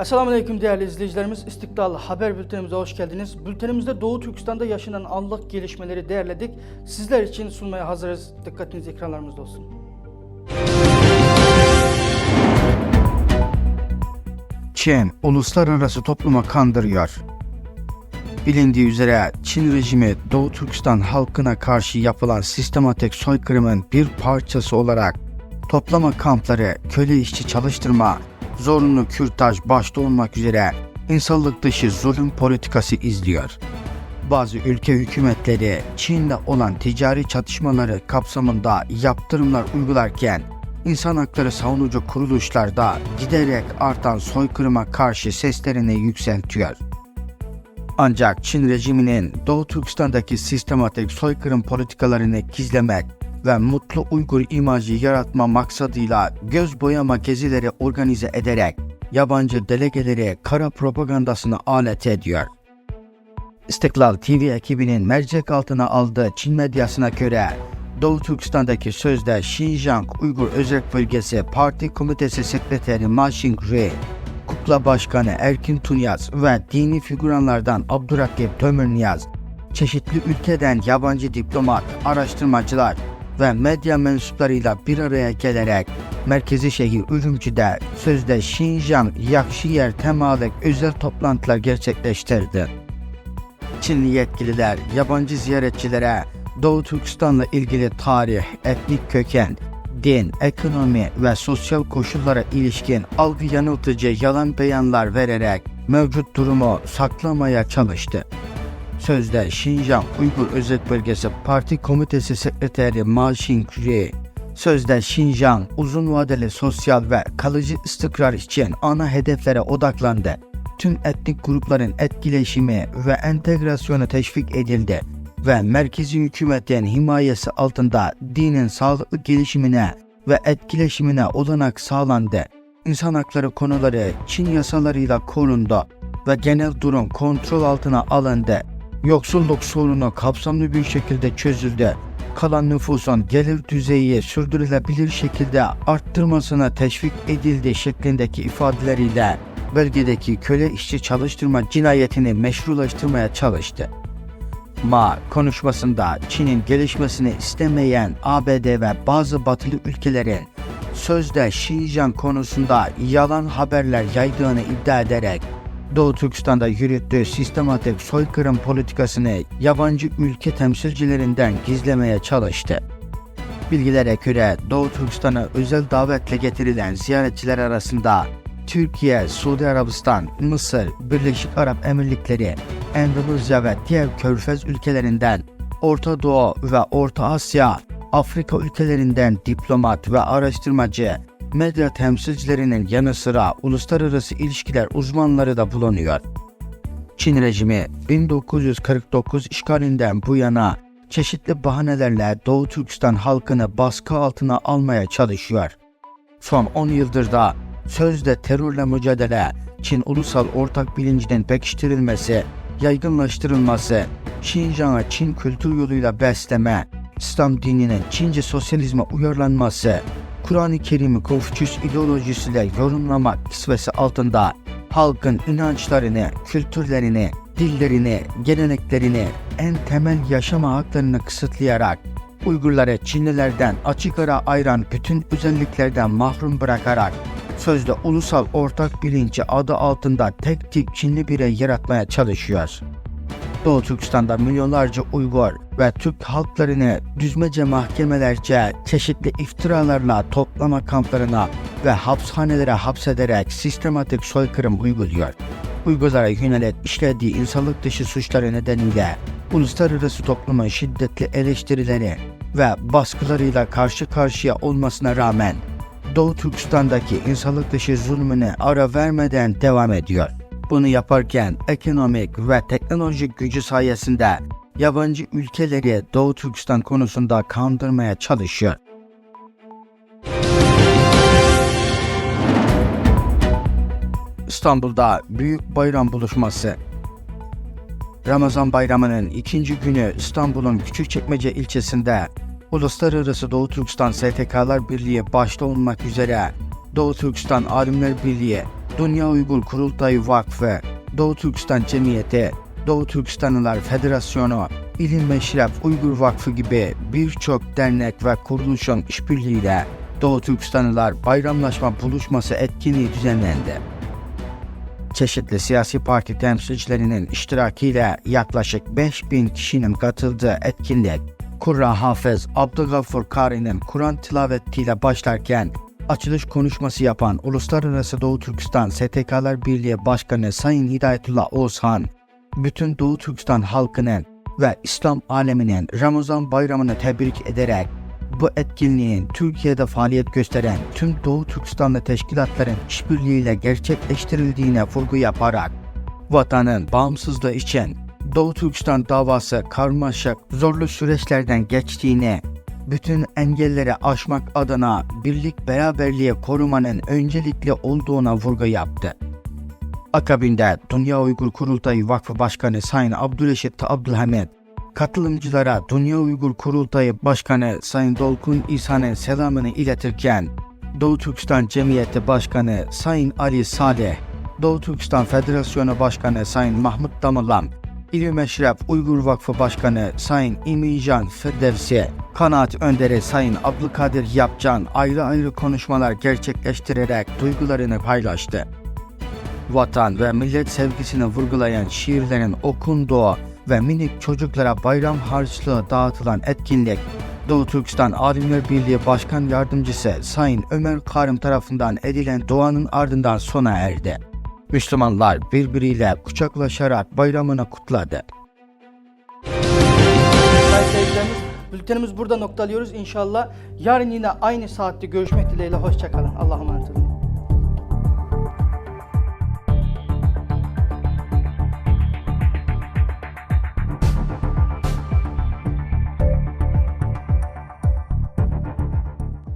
Esselamu Aleyküm değerli izleyicilerimiz. İstiklal Haber Bültenimize hoş geldiniz. Bültenimizde Doğu Türkistan'da yaşanan anlık gelişmeleri değerledik. Sizler için sunmaya hazırız. Dikkatiniz ekranlarımızda olsun. Çin uluslararası topluma kandırıyor. Bilindiği üzere Çin rejimi Doğu Türkistan halkına karşı yapılan sistematik soykırımın bir parçası olarak toplama kampları, köle işçi çalıştırma, zorunlu kürtaj başta olmak üzere insanlık dışı zulüm politikası izliyor. Bazı ülke hükümetleri Çin'le olan ticari çatışmaları kapsamında yaptırımlar uygularken insan hakları savunucu kuruluşlarda giderek artan soykırıma karşı seslerini yükseltiyor. Ancak Çin rejiminin Doğu Türkistan'daki sistematik soykırım politikalarını gizlemek ve mutlu Uygur imajı yaratma maksadıyla göz boyama gezileri organize ederek yabancı delegeleri kara propagandasına alet ediyor. İstiklal TV ekibinin mercek altına aldığı Çin medyasına göre Doğu Türkistan'daki sözde Xinjiang Uygur Özel Bölgesi Parti Komitesi Sekreteri Ma Xingri, Kukla Başkanı Erkin Tunyaz ve dini figüranlardan Abdurrakip Tömürniyaz, çeşitli ülkeden yabancı diplomat, araştırmacılar ve medya mensuplarıyla bir araya gelerek merkezi şehir Ürümçi'de sözde Xinjiang Yakşiyer temalı özel toplantılar gerçekleştirdi. Çinli yetkililer yabancı ziyaretçilere Doğu Türkistan'la ilgili tarih, etnik köken, din, ekonomi ve sosyal koşullara ilişkin algı yanıltıcı yalan beyanlar vererek mevcut durumu saklamaya çalıştı. Sözde Xinjiang Uygur Özel Bölgesi Parti Komitesi Sekreteri Ma Xingri, sözde Xinjiang uzun vadeli sosyal ve kalıcı istikrar için ana hedeflere odaklandı. Tüm etnik grupların etkileşimi ve entegrasyonu teşvik edildi ve merkezi hükümetin himayesi altında dinin sağlıklı gelişimine ve etkileşimine olanak sağlandı. İnsan hakları konuları Çin yasalarıyla korundu ve genel durum kontrol altına alındı. Yoksulluk sorunu kapsamlı bir şekilde çözüldü. Kalan nüfusun gelir düzeyi sürdürülebilir şekilde arttırmasına teşvik edildi şeklindeki ifadeleriyle bölgedeki köle işçi çalıştırma cinayetini meşrulaştırmaya çalıştı. Ma konuşmasında Çin'in gelişmesini istemeyen ABD ve bazı batılı ülkelerin sözde Xinjiang konusunda yalan haberler yaydığını iddia ederek Doğu Türkistan'da yürüttüğü sistematik soykırım politikasını yabancı ülke temsilcilerinden gizlemeye çalıştı. Bilgilere göre Doğu Türkistan'a özel davetle getirilen ziyaretçiler arasında Türkiye, Suudi Arabistan, Mısır, Birleşik Arap Emirlikleri, Endonezya ve diğer körfez ülkelerinden, Orta Doğu ve Orta Asya, Afrika ülkelerinden diplomat ve araştırmacı, medya temsilcilerinin yanı sıra uluslararası ilişkiler uzmanları da bulunuyor. Çin rejimi 1949 işgalinden bu yana çeşitli bahanelerle Doğu Türkistan halkını baskı altına almaya çalışıyor. Son 10 yıldır da sözde terörle mücadele, Çin ulusal ortak bilincinin pekiştirilmesi, yaygınlaştırılması, Xinjiang'a Çin kültür yoluyla besleme, İslam dininin Çince sosyalizme uyarlanması, Kur'an-ı Kerim'i Konfüçyüs ideolojisiyle yorumlamak kisvesi altında halkın inançlarını, kültürlerini, dillerini, geleneklerini, en temel yaşama haklarını kısıtlayarak Uygurları Çinlilerden açık ara ayıran bütün özelliklerden mahrum bırakarak sözde ulusal ortak bilinci adı altında tek tip Çinli birey yaratmaya çalışıyor. Doğu Türkistan'da milyonlarca Uygur ve Türk halklarını düzmece mahkemelerce çeşitli iftiralarla toplama kamplarına ve hapishanelere hapsederek sistematik soykırım uyguluyor. Uygurlara yönelik işlediği insanlık dışı suçları nedeniyle uluslararası toplumun şiddetli eleştirileri ve baskılarıyla karşı karşıya olmasına rağmen Doğu Türkistan'daki insanlık dışı zulmüne ara vermeden devam ediyor. Bunu yaparken ekonomik ve teknolojik gücü sayesinde yabancı ülkeleri Doğu Türkistan konusunda kandırmaya çalışıyor. İstanbul'da Büyük Bayram buluşması Ramazan bayramının ikinci günü İstanbul'un Küçükçekmece ilçesinde Uluslararası Doğu Türkistan STK'lar Birliği başta olmak üzere Doğu Türkistan Alimler Birliği, Dünya Uygur Kurultayı Vakfı, Doğu Türkistan Cemiyeti, Doğu Türkistanlılar Federasyonu, İlim ve Şeref Uygur Vakfı gibi birçok dernek ve kuruluşun işbirliğiyle Doğu Türkistanlılar Bayramlaşma Buluşması etkinliği düzenlendi. Çeşitli siyasi parti temsilcilerinin iştirakiyle yaklaşık 5000 kişinin katıldığı etkinlik, Kurra Hafız Abdülgafur Kari'nin Kur'an tilavetiyle başlarken açılış konuşması yapan Uluslararası Doğu Türkistan STK'lar Birliği Başkanı Sayın Hidayetullah Oğuzhan, bütün Doğu Türkistan halkının ve İslam aleminin Ramazan bayramını tebrik ederek bu etkinliğin Türkiye'de faaliyet gösteren tüm Doğu Türkistanlı teşkilatların işbirliğiyle gerçekleştirildiğine vurgu yaparak vatanın bağımsızlığı için Doğu Türkistan davası karmaşık, zorlu süreçlerden geçtiğini, bütün engelleri aşmak adına birlik beraberliği korumanın öncelikli olduğuna vurgu yaptı. Akabinde Dünya Uygur Kurultayı Vakfı Başkanı Sayın Abdülreşit Abdülhamid, katılımcılara Dünya Uygur Kurultayı Başkanı Sayın Dolkun İsa'nın selamını iletirken, Doğu Türkistan Cemiyeti Başkanı Sayın Ali Saleh, Doğu Türkistan Federasyonu Başkanı Sayın Mahmut Damalam, İlim ve Şeref Uygur Vakfı Başkanı Sayın İmican Firdevsi, Kanaat Önderi Sayın Abdülkadir Yapcan ayrı ayrı konuşmalar gerçekleştirerek duygularını paylaştı vatan ve millet sevgisini vurgulayan şiirlerin okunduğu ve minik çocuklara bayram harçlığı dağıtılan etkinlik, Doğu Türkistan Alimler Birliği Başkan Yardımcısı Sayın Ömer Karım tarafından edilen duanın ardından sona erdi. Müslümanlar birbiriyle kucaklaşarak bayramını kutladı. Seyircilerimiz, bültenimiz burada noktalıyoruz. İnşallah yarın yine aynı saatte görüşmek dileğiyle. Hoşçakalın. Allah'a emanet olun.